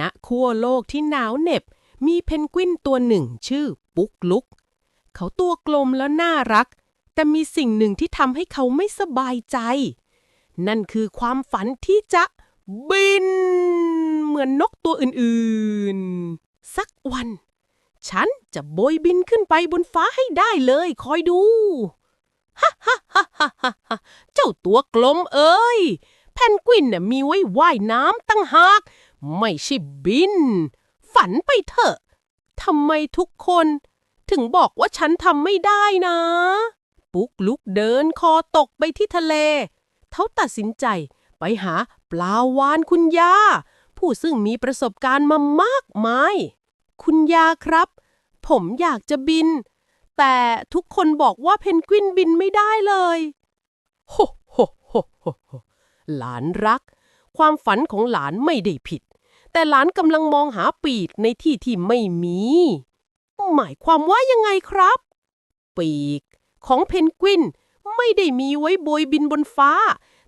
ณขั้วโลกที่หนาวเหน็บ มีเพนกวินตัวหนึ่งชื่อปุ๊กลุก เขาตัวกลมแล้วน่ารัก แต่มีสิ่งหนึ่งที่ทำให้เขาไม่สบายใจ นั่นคือความฝันที่จะบิน เหมือนนกตัวอื่นๆ สักวัน ฉันจะโบยบินขึ้นไปบนฟ้าให้ได้เลย คอยดูฮ่าฮ่าฮ่าฮ่าฮ่าเจ้าตัวกลมเอ้ยเพนกวินน่ะมีไว้ว่ายน้ำตั้งหาก ไม่ใช่บิน ฝันไปเถอะทำไมทุกคนถึงบอกว่าฉันทำไม่ได้นะ ปุ๊กลุกเดินคอตกไปที่ทะเล เขาตัดสินใจไปหาปลาวานคุณยา ผู้ซึ่งมีประสบการณ์มามากมาย คุณยาครับ ผมอยากจะบิน แต่ทุกคนบอกว่าเพนกวินบินไม่ได้เลยโฮโฮโฮโฮหลานรัก ความฝันของหลานไม่ได้ผิด แต่หลานกำลังมองหาปีกในที่ที่ไม่มี หมายความว่ายังไงครับ ปีก ของเพนกวินไม่ได้มีไว้โบยบินบนฟ้า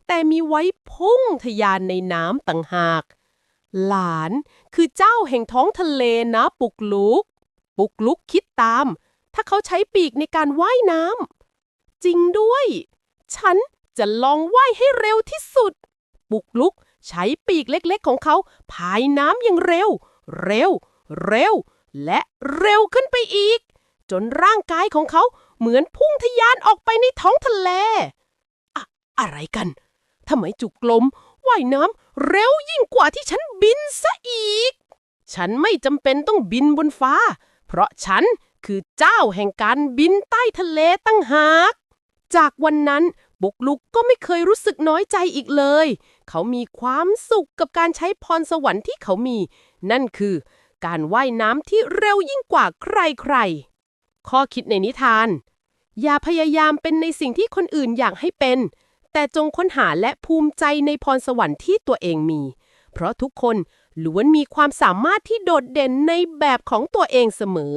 แต่มีไว้พุ่งทะยานในน้ำต่างหาก หลานคือเจ้าแห่งท้องทะเลนะปุกลุก ปุกลุกคิดตาม ถ้าเขาใช้ปีกในการว่ายน้ำจริงด้วย ฉันจะลองว่ายให้เร็วที่สุด ปุกลุก ใช้ปีกเล็กๆของเขาพายน้ำอย่างเร็ว เร็ว เร็ว และเร็วขึ้นไปอีก จนร่างกายของเขาเหมือนพุ่งทะยานออกไปในท้องทะเล อะ อะไรกันทำไมจุกกลมว่ายน้ำเร็วยิ่งกว่าที่ฉันบินซะอีก ฉันไม่จำเป็นต้องบินบนฟ้า เพราะฉันคือเจ้าแห่งการบินใต้ทะเลตั้งหาก จากวันนั้นบุกลุกก็ไม่เคยรู้สึกน้อยใจอีกเลย เขามีความสุขกับการใช้พรสวรรค์ที่เขามี นั่นคือ การว่ายน้ำที่เร็วยิ่งกว่าใครๆ ข้อคิดในนิทาน อย่าพยายามเป็นในสิ่งที่คนอื่นอยากให้เป็น แต่จงค้นหาและภูมิใจในพรสวรรค์ที่ตัวเองมี เพราะทุกคนล้วนมีความสามารถที่โดดเด่นในแบบของตัวเองเสมอ